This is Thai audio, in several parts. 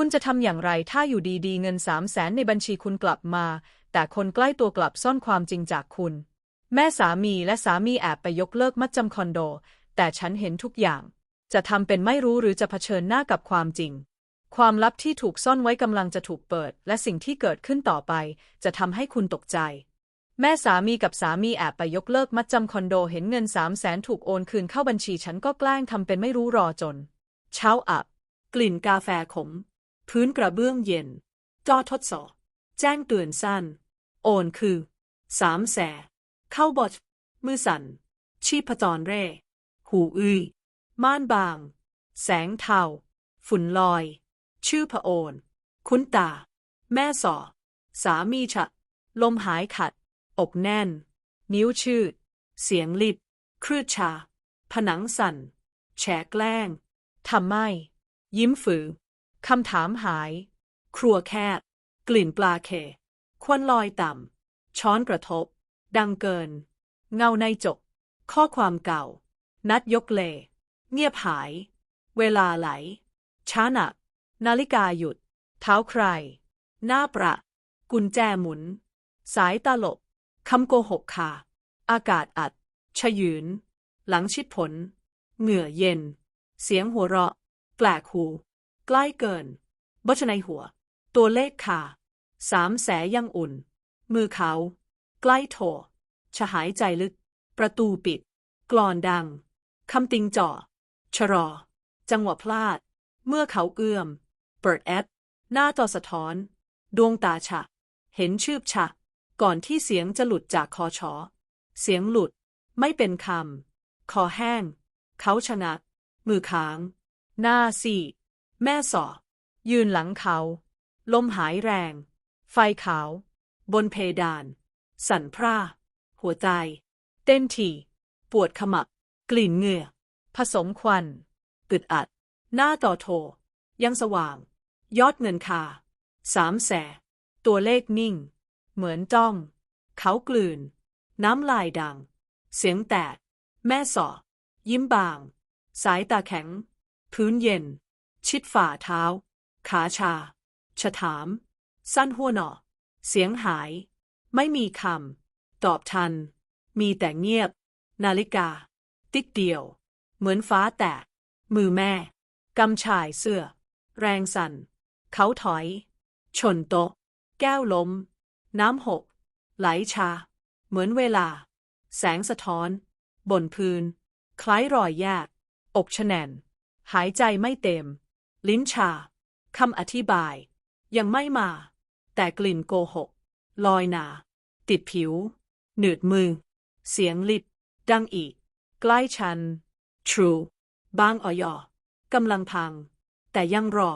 คุณจะทำอย่างไรถ้าอยู่ดีๆ เงินสามแสนในบัญชีคุณกลับมา แต่คนใกล้ตัวกลับซ่อนความจริงจากคุณ แม่สามีและสามีแอบไปยกเลิกมัดจำคอนโด แต่ฉันเห็นทุกอย่าง จะทำเป็นไม่รู้หรือจะเผชิญหน้ากับความจริง ความลับที่ถูกซ่อนไว้กำลังจะถูกเปิด และสิ่งที่เกิดขึ้นต่อไป จะทำให้คุณตกใจ แม่สามีกับสามีแอบไปยกเลิกมัดจำคอนโด เห็นเงินสามแสนถูกโอนคืนเข้าบัญชีฉันก็แกล้งทำเป็นไม่รู้รอจน เช้าอับ กลิ่นกาแฟขม พื้นกระเบื้องเย็น จอทดสอบ แจ้งเตือนสั้น โอนคือ สามแส เข้าบอทมือสั่น ชีพจรเร่ หูอื้อม่านบาง แสงเทา ฝุ่นลอย ชื่อพระโอน คุ้นตา แม่สอ สามีฉะ ลมหายขัด อกแน่น นิ้วชืด เสียงลิบ ครืดชา ผนังสั่น แฉแกล้ง ทำไม่ ยิ้มฝือ คำถามหาย ครัวแคบ กลิ่นปลาเค ควันลอยต่ำ ช้อนกระทบ ดังเกิน เงาในจก ข้อความเก่า นัดยกเล เงียบหาย เวลาไหล ช้าหนัก นาฬิกาหยุด เท้าใคร หน้าประ กุญแจหมุน สายตลบ คำโกหกค่ะ อากาศอัด ชยืน หลังชิดผล เหงื่อเย็น เสียงหัวเราะ แปลกหู ใกล้เกินบชในหัว ตัวเลขค่ะสามแสยังอุ่น มือเขา ใกล้โถชะหายใจลึก ประตูปิดกลอนดัง คำติงจ่อชะรอ จังหวะพลาด เมื่อเขาเอื้อม เปิดแอปหน้าจอสะท้อน ดวงตาฉะ เห็นชืบฉะ ก่อนที่เสียงจะหลุดจากคอชอ เสียงหลุด ไม่เป็นคำ คอแห้ง เขาชะงัก มือค้าง หน้าซีด แม่สอยืนหลังเขา ลมหายแรง ไฟขาว บนเพดาน สั่นพร่า หัวใจ เต้นถี่ ปวดขมับ กลิ่นเหงื่อ ผสมควันอึดอัด หน้าต่อโท ยังสว่าง ยอดเงินคา สามแส ตัวเลขนิ่ง เหมือนจ้อง เขากลืน น้ำลายดัง เสียงแตก แม่สอยิ้มบาง สายตาแข็ง พื้นเย็น ชิดฝ่าเท้า ขาชาชะถาม สั้นหัวหนอ เสียงหาย ไม่มีคำ ตอบทัน มีแต่เงียบ นาฬิกา ติ๊กเดียว เหมือนฟ้าแตก มือแม่ กำชายเสื้อ แรงสั่น เขาถอย ชนโต๊ะ แก้วล้ม น้ำหก ไหลชา เหมือนเวลา แสงสะท้อน บนพื้น คล้ายรอยแยก อกชะแนนหายใจไม่เต็ม ลิ้นชาคำอธิบาย ยังไม่มา แต่กลิ่นโกหก ลอยหนา ติดผิว หนืดมือ เสียงลิบ ดังอีก ใกล้ฉัน True บางออยกำลังพัง แต่ยังรอ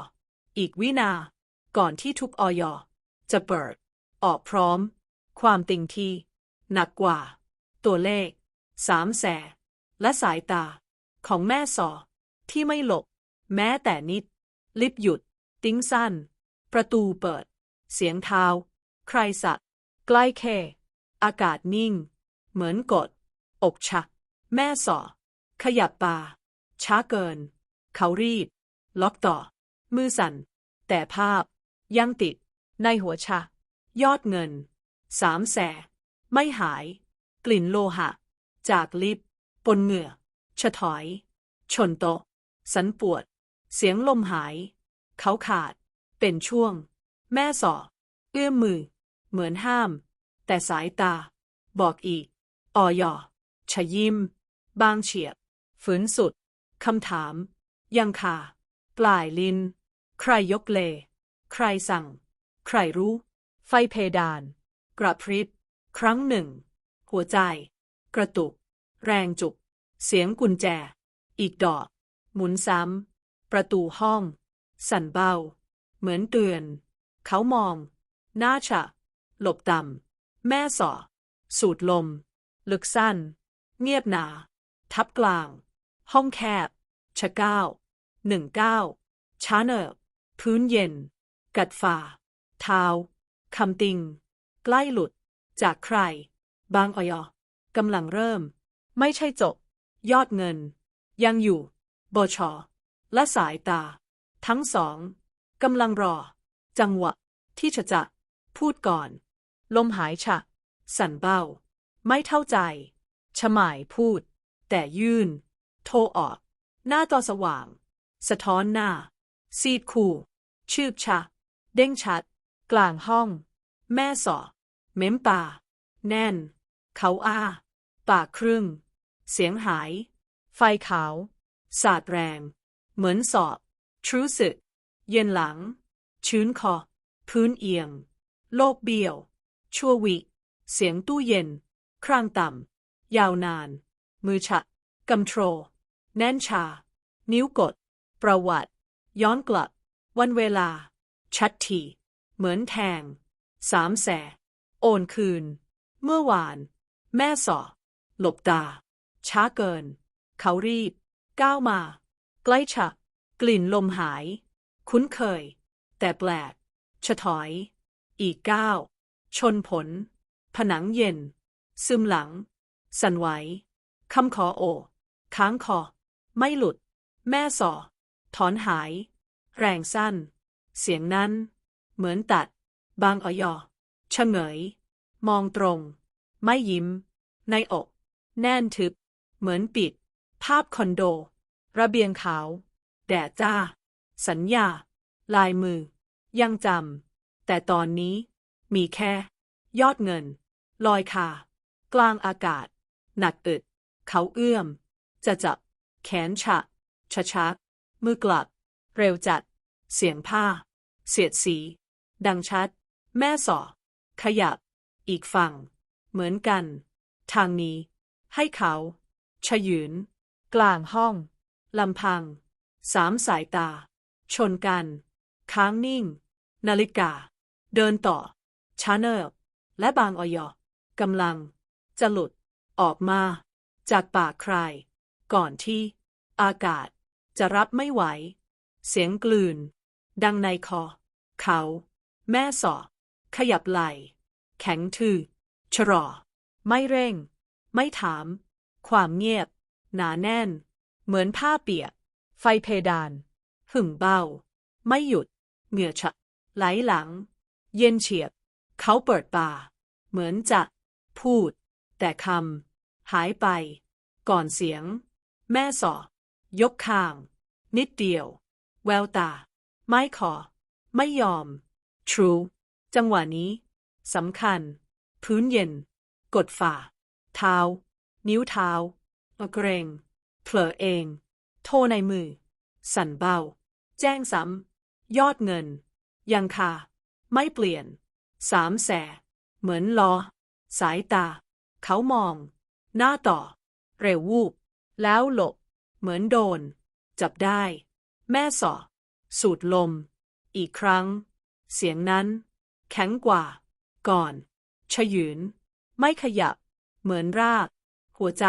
อีกวินา ก่อนที่ทุกออยจะเปิด ออกพร้อม ความติงที่ หนักกว่า ตัวเลข สามแส และสายตา ของแม่สอ ที่ไม่หลบ แม้แต่นิด ลิบหยุด ติ้งสั้น ประตูเปิด เสียงเท้า ใครสัก ใกล้แค่ อากาศนิ่ง เหมือนกด อกชัก แม่สอ ขยับตาช้าเกิน เขารีบ ล็อกต่อ มือสั่น แต่ภาพ ยังติด ในหัวชะ ยอดเงิน สามแส ไม่หาย กลิ่นโลหะ จากลิฟต์ปนเหงื่อชะถอย ชนโต สันปวด เสียงลมหาย เขาขาด เป็นช่วง แม่สอเอื้อมมือ เหมือนห้าม แต่สายตา บอกอีกออยอชะยิ้ม บางเฉียบ ฝืนสุด คำถาม ยังคาปลายลิน ใครยกเล ใครสั่ง ใครรู้ ไฟเพดาน กระพริบ ครั้งหนึ่ง หัวใจ กระตุก แรงจุก เสียงกุญแจ อีกดอก หมุนซ้ำ ประตูห้อง สั่นเบา เหมือนเตือน เขามอง หน้าฉะ หลบต่ำ แม่สอ สูดลม ลึกสั้น เงียบหนา ทับกลาง ห้องแคบ ชะก้าวหนึ่งก้าวช้าเนิบพื้นเย็น กัดฝ่า เท้าคำติง ใกล้หลุด จากใคร บางออยกำลังเริ่ม ไม่ใช่จบ ยอดเงิน ยังอยู่ บช และสายตา ทั้งสองกำลังรอ จังหวะ ที่จะจะ พูดก่อน ลมหายฉะ สั่นเบ้า ไม่เข้าใจฉมายพูด แต่ยื่น โทรออก หน้าจอสว่าง สะท้อนหน้า ซีดคู่ ชืบชะ เด้งชัด กลางห้อง แม่สอ เม้มปาแน่น เขาอ้า ปากครึ่ง เสียงหาย ไฟขาว สาดแรง เหมือนสอบรู้สึก เย็นหลัง ชื้นคอ พื้นเอียง โลกเบี้ยว ชั่ววิ เสียงตู้เย็น ครางต่ำ ยาวนาน มือฉะกำโทร แน่นชา นิ้วกด ประวัติ ย้อนกลับ วันเวลา ชัดที เหมือนแทง สามแส โอนคืน เมื่อวาน แม่สอ หลบตา ช้าเกิน เขารีบ ก้าวมา ใกล้ฉะกลิ่นลมหาย คุ้นเคย แต่แปลกชะถอย อีกก้าวชนผล ผนังเย็น ซึมหลัง สั่นไหวคำขอโอ ค้างคอ ไม่หลุด แม่สอ ถอนหาย แรงสั้น เสียงนั้น เหมือนตัด บางออยอชะเฉงยมองตรง ไม่ยิ้ม ในอก แน่นทึบ เหมือนปิด ภาพคอนโด ระเบียงขาว แดดจ้า สัญญา ลายมือ ยังจำ แต่ตอนนี้ มีแค่ ยอดเงิน ลอยคา กลางอากาศ หนักอึด เขาเอื้อม จะจับ แขนฉะชะชัก มือกลับ เร็วจัด เสียงผ้า เสียดสี ดังชัด แม่สอ ขยับ อีกฝั่ง เหมือนกัน ทางนี้ ให้เขาชะยืน กลางห้อง ลำพัง สามสายตา ชนกัน ค้างนิ่ง นาฬิกา เดินต่อ ชาเนลและบางออยกำลัง จะหลุด ออกมา จากปากใคร ก่อนที่ อากาศจะรับไม่ไหว เสียงกลืน ดังในคอ เขา แม่สอขยับไหล แข็งทื่อชะรอ ไม่เร่ง ไม่ถาม ความเงียบ หนาแน่น เหมือนผ้าเปียก ไฟเพดาน หึ่งเบา ไม่หยุด เหงื่อฉะไหลหลัง เย็นเฉียบ เขาเปิดปาเหมือนจะ พูด แต่คำหายไป ก่อนเสียง แม่สอยกคาง นิดเดียว แววตา ไม่ขอ ไม่ยอม true จังหวะนี้สำคัญ พื้นเย็น กดฝ่า เท้า นิ้วเท้าเกรง เผลอเอง โทรในมือ สั่นเบา แจ้งซ้ำ ยอดเงิน ยังคาไม่เปลี่ยน สามแส เหมือนลอสายตา เขามอง หน้าต่อ เร็ววูบ แล้วหลบ เหมือนโดน จับได้ แม่สอ สูดลม อีกครั้ง เสียงนั้น แข็งกว่า ก่อนชะยืน ไม่ขยับ เหมือนราก หัวใจ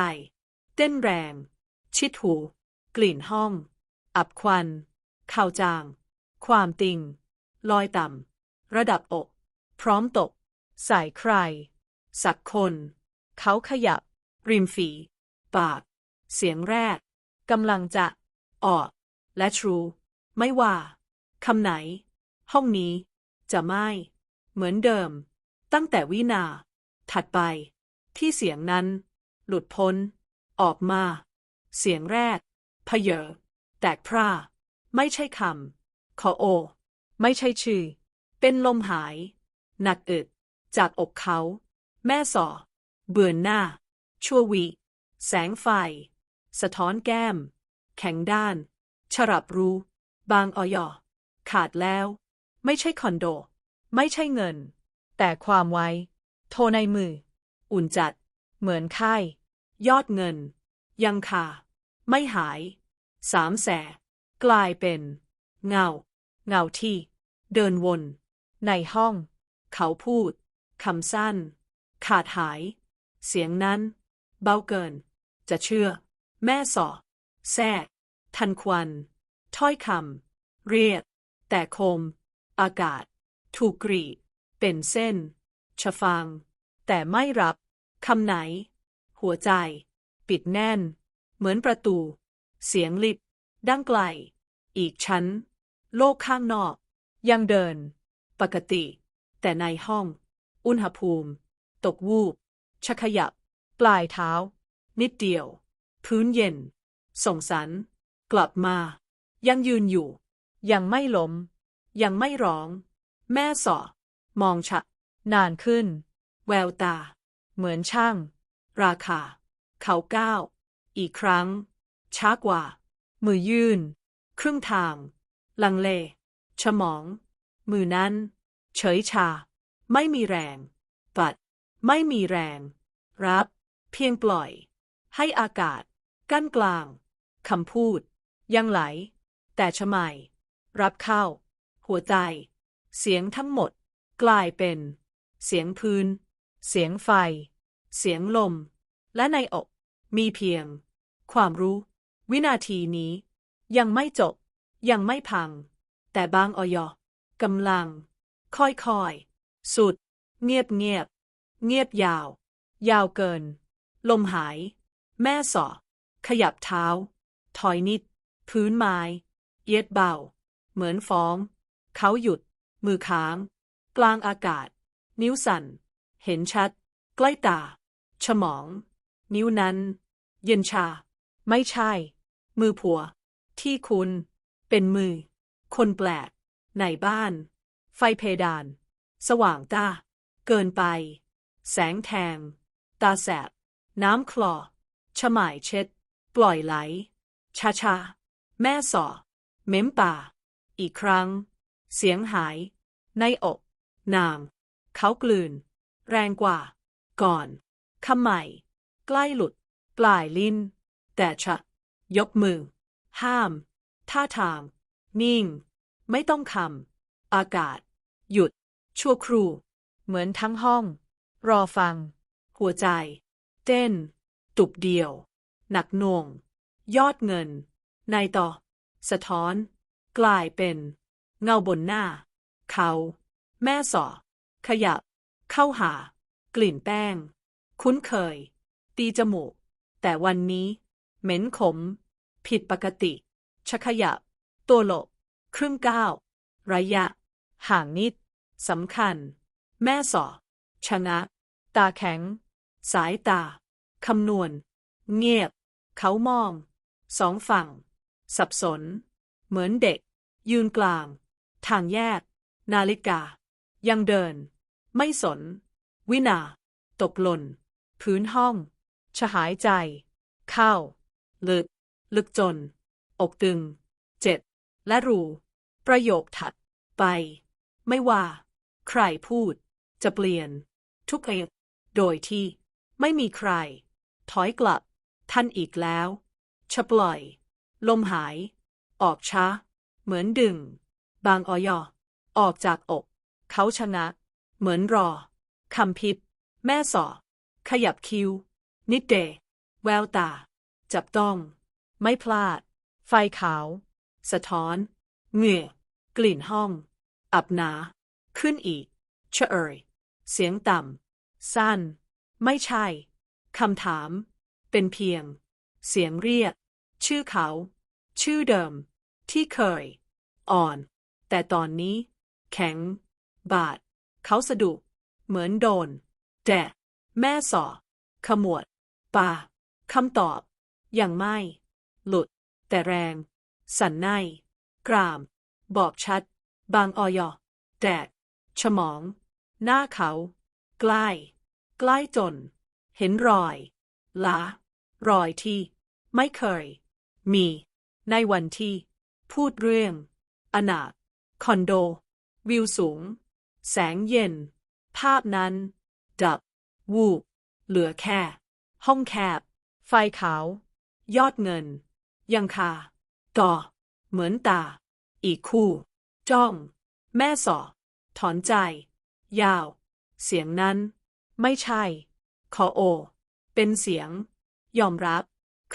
เต้นแรง ชิดหู กลิ่นห้องอับควันข่าวจาง ความติง ลอยต่ำ ระดับอก พร้อมตกใส่ใคร สักคน เขาขยับ ริมฝี ปาก เสียงแรกกำลังจะออกและทรู ไม่ว่าคำไหน ห้องนี้ จะไม่ เหมือนเดิม ตั้งแต่วินา ถัดไป ที่เสียงนั้น หลุดพ้น ออกมา เสียงแรกพเยอแตกพร่า ไม่ใช่คำขอโอ ไม่ใช่ชื่อ เป็นลมหาย หนักอึด จากอกเขา แม่สอ เบือนหน้า ชั่ววิแสงไฟ สะท้อนแก้ม แข็งด้าน ฉรับรู้ บางออยอขาดแล้ว ไม่ใช่คอนโด ไม่ใช่เงิน แต่ความไว้โทรในมือ อุ่นจัด เหมือนไข้ยอดเงิน ยังคาไม่หาย สามแสกลายเป็น เงา เงาที่ เดินวน ในห้อง เขาพูดคำสั้น ขาดหาย เสียงนั้น เบาเกิน จะเชื่อ แม่สอแทรกทันควัน ถ้อยคำเรียก แต่คม อากาศ ถูกกรีดเป็นเส้นชะฟัง แต่ไม่รับ คำไหน หัวใจ ปิดแน่น เหมือนประตู เสียงลิบดังไกล อีกชั้น โลกข้างนอก ยังเดิน ปกติ แต่ในห้อง อุณหภูมิ ตกวูบชักขยับ ปลายเท้า นิดเดียว พื้นเย็น ส่งสัน กลับมา ยังยืนอยู่ ยังไม่ล้ม ยังไม่ร้อง แม่สอ มองฉะ นานขึ้น แววตา เหมือนช่าง ราคา เขาก้าว อีกครั้ง ช้ากว่า มือยื่น ครึ่งทาง ลังเลฉมอง มือนั้น เฉยชา ไม่มีแรง ปัด ไม่มีแรง รับ เพียงปล่อย ให้อากาศ กั้นกลาง คำพูด ยังไหล แต่ชะไมยรับเข้า หัวใจ เสียงทั้งหมด กลายเป็น เสียงพื้น เสียงไฟ เสียงลม และในอก มีเพียง ความรู้ วินาทีนี้ ยังไม่จบ ยังไม่พัง แต่บางออยกำลัง ค่อยๆ สุด เงียบเงียบ เงียบยาว ยาวเกิน ลมหาย แม่สอขยับเท้า ถอยนิด พื้นไม้ เย็ดเบา เหมือนฟ้อง เขาหยุด มือค้าง กลางอากาศ นิ้วสั่น เห็นชัด ใกล้ตาฉมอง นิ้วนั้น เย็นชา ไม่ใช่ มือผัว ที่คุณ เป็นมือ คนแปลก ในบ้าน ไฟเพดาน สว่างตา เกินไป แสงแทง ตาแสบ น้ำคลอฉมายเช็ด ปล่อยไหล ชาชา แม่สอ เม้มป่า อีกครั้ง เสียงหาย ในอก นางเขากลืน แรงกว่า ก่อนคำใหม่ ใกล้หลุด ปลายลิ้น แต่ชะ ยกมือ ห้าม ท่าทาง นิ่ง ไม่ต้องคำอากาศ หยุด ชั่วครู่ เหมือนทั้งห้อง รอฟัง หัวใจ เต้น ตุบเดียว หนักหน่วง ยอดเงิน ในต่อ สะท้อน กลายเป็น เงาบนหน้า เขา แม่สอ ขยับ เข้าหา กลิ่นแป้ง คุ้นเคย ตีจมูก แต่วันนี้ เหม็นขม ผิดปกติชะขยับ ตัวหลบ ครึ่งก้าว ระยะ ห่างนิด สำคัญ แม่สอชะงักตาแข็ง สายตา คำนวณ เงียบ เขามอง สองฝั่ง สับสน เหมือนเด็ก ยืนกลาง ทางแยก นาฬิกา ยังเดิน ไม่สน วินา ตกหล่น พื้นห้อง ชะหายใจ เข้า ลึก ลึกจน อกตึง เจ็ดและรู ประโยคถัดไป ไม่ว่า ใครพูด จะเปลี่ยน ทุกอย่างโดยที่ไม่มีใคร ถอยกลับ ท่านอีกแล้วชะปล่อย ลมหาย ออกช้า เหมือนดึง บางออยอออกจากอก เขาชะงักเหมือนรอคำพิบ แม่สอ ขยับคิ้ว นิดเดแววตา จับต้อง ไม่พลาด ไฟขาว สะท้อน เหงื่อ กลิ่นห้อง อับหนา ขึ้นอีกเฉเอ่ยเสียงต่ำ สั้น ไม่ใช่ คำถาม เป็นเพียง เสียงเรียก ชื่อเขา ชื่อเดิม ที่เคย อ่อน แต่ตอนนี้ แข็ง บาด เขาสะดุกเหมือนโดนแต่แม่สอ ขมวด ป่าคำตอบ ยังไม่ หลุด แต่แรง สั่นใน กราม บอกชัด บางออยอแตกฉมอง หน้าเขา ใกล้ ใกล้จน เห็นรอยลารอยที่ ไม่เคย มี ในวันที่ พูดเรื่องอนาถคอนโด วิวสูง แสงเย็น ภาพนั้น ดับ วูบ เหลือแค่ ห้องแคบ ไฟขาว ยอดเงิน ยังคาต่อ เหมือนตา อีกคู่ จ้อง แม่สอ ถอนใจ ยาว เสียงนั้น ไม่ใช่ ขอโอ เป็นเสียง ยอมรับ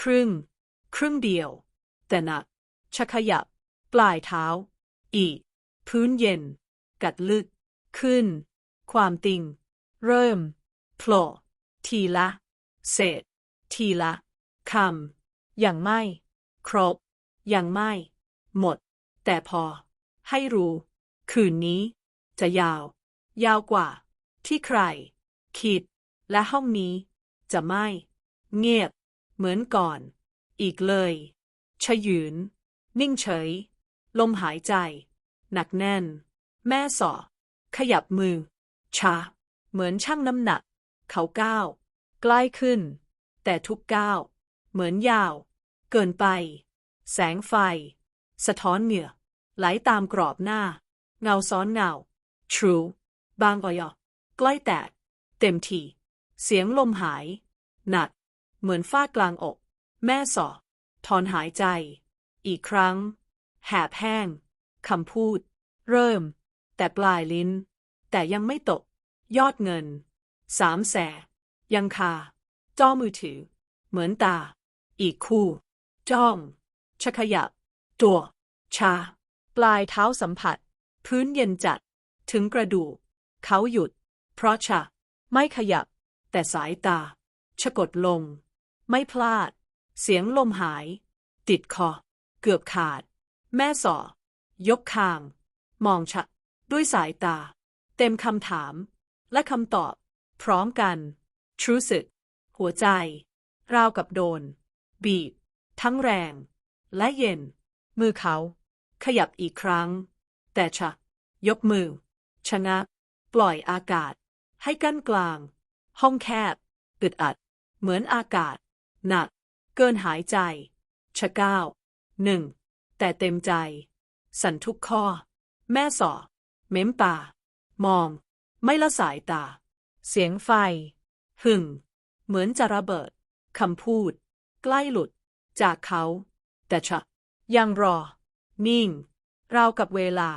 ครึ่ง ครึ่งเดียว แต่หนักชักขยับ ปลายเท้า อีก พื้นเย็น กัดลึก ขึ้น ความติง เริ่มโผล่ทีละ เศษ ทีละคำอย่างไม่ ครบ อยังไม่ หมด แต่พอ ให้รู้ คืนนี้ จะยาว ยาวกว่า ที่ใคร คิด และห้องนี้ จะไม่ เงียบ เหมือนก่อน อีกเลยชยืน นิ่งเฉย ลมหายใจ หนักแน่น แม่สอ ขยับมือช้าเหมือนช่างน้ำหนัก เขาก้าว ใกล้ขึ้น แต่ทุกก้าว เหมือนยาว เกินไป แสงไฟ สะท้อนเหงื่อ ไหลตามกรอบหน้า เงาซ้อนเงา True บางกอยอใกล้แตก เต็มที เสียงลมหาย หนัก เหมือนฟาดกลางอก แม่สอถอนหายใจ อีกครั้ง แหบแห้ง คำพูด เริ่ม แต่ปลายลิ้น แต่ยังไม่ตก ยอดเงิน สามแสน ยังคาจ้อมือถือ เหมือนตา อีกคู่ จ้องชะขยับ ตัว ชา ปลายเท้าสัมผัส พื้นเย็นจัด ถึงกระดูก เขาหยุด เพราะชะ ไม่ขยับ แต่สายตา ชะกดลง ไม่พลาด เสียงลมหาย ติดคอ เกือบขาด แม่สอ ยกคาง มองชะ ด้วยสายตา เต็มคำถาม และคำตอบ พร้อมกัน รู้สึก หัวใจ ราวกับโดน บีบ ทั้งแรง และเย็น มือเขา ขยับอีกครั้ง แต่ชะ ยกมือชะงักปล่อยอากาศ ให้กั้นกลาง ห้องแคบ อึดอัด เหมือนอากาศ หนัก เกินหายใจ ชะก้าวหนึ่ง แต่เต็มใจ สั่นทุกข้อ แม่สอ เม้มปามอง ไม่ละสายตา เสียงไฟ หึ่งเหมือนจะระเบิด คำพูด ใกล้หลุด จากเขา แต่ชะ ยังรอ นิ่ง ราวกับเวลา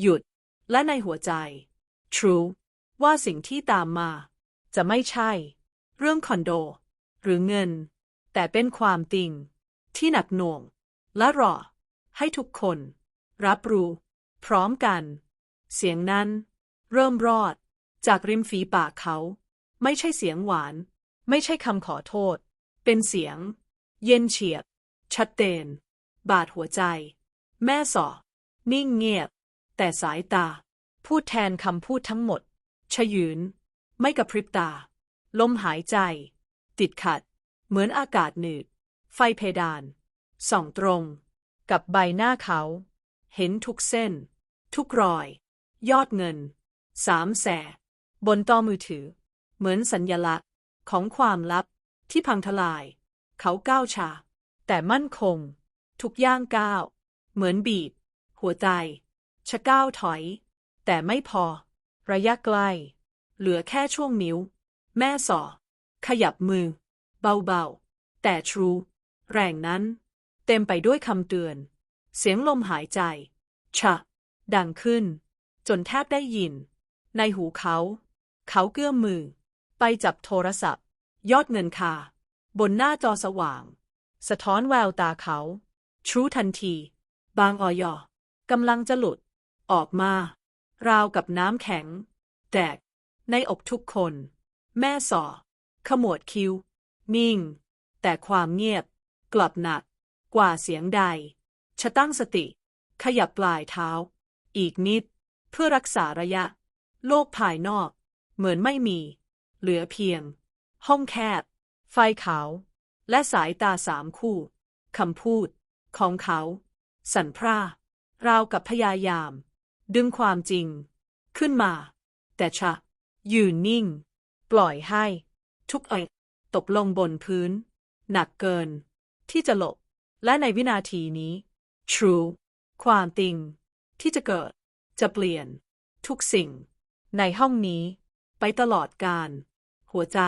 หยุด และในหัวใจ True ว่าสิ่งที่ตามมา จะไม่ใช่ เรื่องคอนโด หรือเงิน แต่เป็นความจริง ที่หนักหน่วง และรอ ให้ทุกคน รับรู้ พร้อมกัน เสียงนั้น เริ่มรอด จากริมฝีปากเขา ไม่ใช่เสียงหวาน ไม่ใช่คำขอโทษ เป็นเสียง เย็นเฉียบ ชัดเจน บาดหัวใจ แม่สอ นิ่งเงียบ แต่สายตา พูดแทนคำพูดทั้งหมด ชยืน ไม่กระพริบตา ลมหายใจ ติดขัด เหมือนอากาศหนืด ไฟเพดาน ส่องตรง กับใบหน้าเขา เห็นทุกเส้น ทุกรอย ยอดเงิน สามแสบนต้อมือถือ เหมือนสัญญลักษณ์ของความลับที่พังทลาย เขาก้าวช้าแต่มั่นคง ทุกย่างก้าว เหมือนบีบ หัวใจ ชะก้าวถอย แต่ไม่พอ ระยะใกล้เหลือแค่ช่วงนิ้ว แม่สอ ขยับมือ เบาๆ แต่ทรู แรงนั้น เต็มไปด้วยคำเตือน เสียงลมหายใจ ชะ ดังขึ้น จนแทบได้ยิน ในหูเขา เขาเกื้อมมือ ไปจับโทรศัพท์ ยอดเงินค่าบนหน้าจอสว่าง สะท้อนแววตาเขาทรูทันที บางออยอกำลังจะหลุด ออกมา ราวกับน้ำแข็ง แตก ในอกทุกคน แม่สอ ขมวดคิ้ว นิ่ง แต่ความเงียบ กลับหนัก กว่าเสียงใด ชะตั้งสติ ขยับปลายเท้า อีกนิด เพื่อรักษาระยะ โลกภายนอก เหมือนไม่มี เหลือเพียง ห้องแคบ ไฟขาว และสายตาสามคู่คำพูด ของเขา สั่นพร่าราวกับพยายาม ดึงความจริง ขึ้นมา แต่ชะยืนนิ่ง ปล่อยให้ ทุกเอยตกลงบนพื้น หนักเกิน ที่จะหลบ และในวินาทีนี้ True ความจริง ที่จะเกิด จะเปลี่ยน ทุกสิ่ง ในห้องนี้ ไปตลอดการ หัวใจ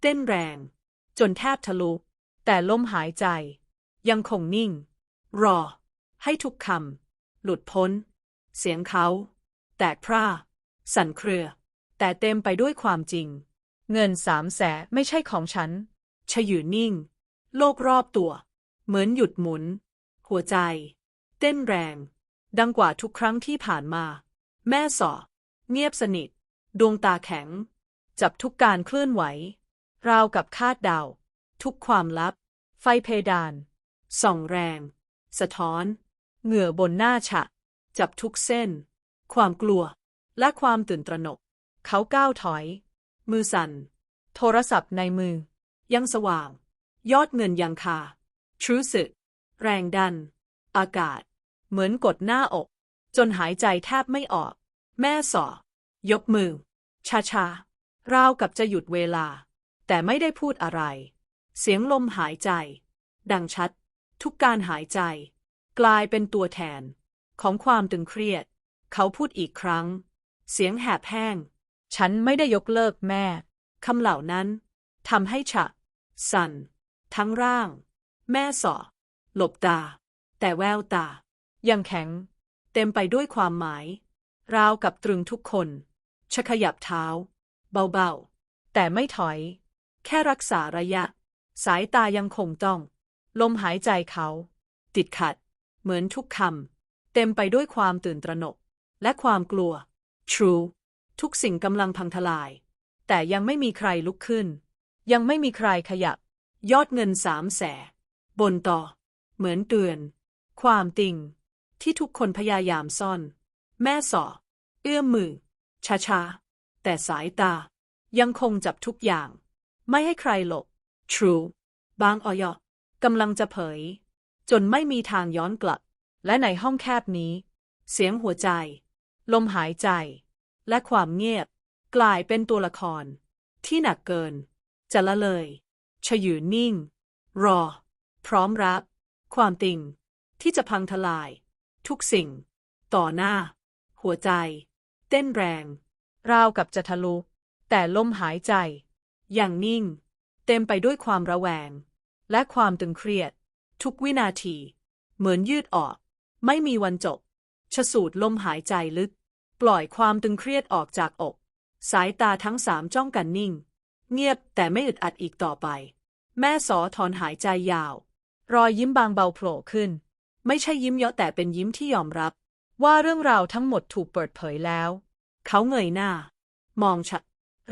เต้นแรง จนแทบทะลุแต่ลมหายใจ ยังคงนิ่ง รอ ให้ทุกคำหลุดพ้น เสียงเขา แตกพร่า สั่นเครือ แต่เต็มไปด้วยความจริง เงินสามแสนไม่ใช่ของฉันชะยืนนิ่ง โลกรอบตัว เหมือนหยุดหมุน หัวใจ เต้นแรง ดังกว่าทุกครั้งที่ผ่านมา แม่สอเงียบสนิท ดวงตาแข็ง จับทุกการเคลื่อนไหว ราวกับคาดเดา ทุกความลับ ไฟเพดาน ส่องแรง สะท้อน เหงื่อบนหน้าฉะ จับทุกเส้น ความกลัว และความตื่นตระหนก เขาก้าวถอย มือสั่น โทรศัพท์ในมือ ยังสว่าง ยอดเงินยังคาทรูสึก แรงดัน อากาศ เหมือนกดหน้าอก จนหายใจแทบไม่ออก แม่สอ ยกมือชาชาๆ ราวกับจะหยุดเวลา แต่ไม่ได้พูดอะไร เสียงลมหายใจ ดังชัด ทุกการหายใจ กลายเป็นตัวแทน ของความตึงเครียด เขาพูดอีกครั้ง เสียงแหบแห้ง ฉันไม่ได้ยกเลิกแม่คำเหล่านั้นทำให้ฉะ สั่น ทั้งร่าง แม่สอหลบตา แต่แววตา ยังแข็ง เต็มไปด้วยความหมาย ราวกับตรึงทุกคนชะขยับเท้า เบาๆ แต่ไม่ถอย แค่รักษาระยะ สายตายังคงจ้อง ลมหายใจเขา ติดขัด เหมือนทุกคำ เต็มไปด้วยความตื่นตระหนก และความกลัว True ทุกสิ่งกำลังพังทลาย แต่ยังไม่มีใครลุกขึ้น ยังไม่มีใครขยับ ยอดเงินสามแสนบนต่อ เหมือนเตือน ความติงที่ทุกคนพยายามซ่อน แม่สอ เอื้อมมือช้าๆ แต่สายตายังคงจับทุกอย่าง ไม่ให้ใครหลบ True บางออยกำลังจะเผย จนไม่มีทางย้อนกลับ และในห้องแคบนี้ เสียงหัวใจ ลมหายใจ และความเงียบ กลายเป็นตัวละคร ที่หนักเกิน จะละเลยชยืนนิ่ง รอ พร้อมรับ ความติงที่จะพังทลาย ทุกสิ่ง ต่อหน้า หัวใจ เต้นแรง ราวกับจะทะลุ แต่ลมหายใจ อย่างนิ่ง เต็มไปด้วยความระแวง และความตึงเครียด ทุกวินาที เหมือนยืดออก ไม่มีวันจบชสูดลมหายใจลึก ปล่อยความตึงเครียดออกจากอก สายตาทั้งสามจ้องกันนิ่ง เงียบแต่ไม่อึดอัดอีกต่อไป แม่สอถอนหายใจยาว รอยยิ้มบางเบาโผล่ขึ้น ไม่ใช่ยิ้มเยาะแต่เป็นยิ้มที่ยอมรับ ว่าเรื่องราวทั้งหมดถูกเปิดเผยแล้ว เขาเงยหน้า มองฉัด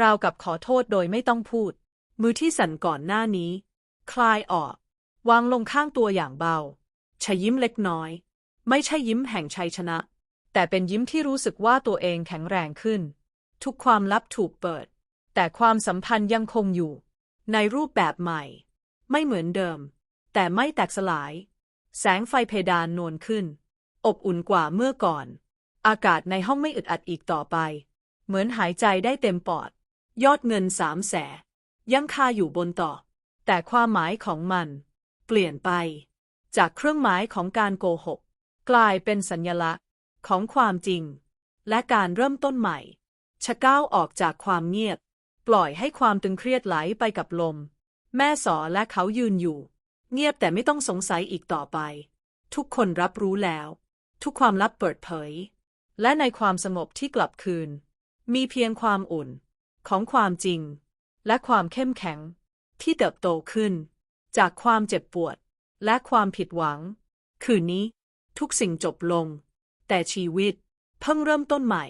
ราวกับขอโทษโดยไม่ต้องพูด มือที่สั่นก่อนหน้านี้ คลายออก วางลงข้างตัวอย่างเบาชยิ้มเล็กน้อย ไม่ใช่ยิ้มแห่งชัยชนะ แต่เป็นยิ้มที่รู้สึกว่าตัวเองแข็งแรงขึ้น ทุกความลับถูกเปิด แต่ความสัมพันธ์ยังคงอยู่ ในรูปแบบใหม่ ไม่เหมือนเดิม แต่ไม่แตกสลาย แสงไฟเพดานนวลขึ้น อบอุ่นกว่าเมื่อก่อน อากาศในห้องไม่อึดอัดอีกต่อไป เหมือนหายใจได้เต็มปอด ยอดเงินสามแสนยังคาอยู่บนต่อ แต่ความหมายของมัน เปลี่ยนไป จากเครื่องหมายของการโกหก กลายเป็นสัญลักษณ์ของความจริง และการเริ่มต้นใหม่ชะก้าวออกจากความเงียบ ปล่อยให้ความตึงเครียดไหลไปกับลม แม่สอและเขายืนอยู่ เงียบแต่ไม่ต้องสงสัยอีกต่อไป ทุกคนรับรู้แล้ว ทุกความลับเปิดเผย และในความสงบที่กลับคืน มีเพียงความอุ่น ของความจริง และความเข้มแข็ง ที่เติบโตขึ้น จากความเจ็บปวด และความผิดหวัง คืนนี้ ทุกสิ่งจบลง แต่ชีวิตเพิ่งเริ่มต้นใหม่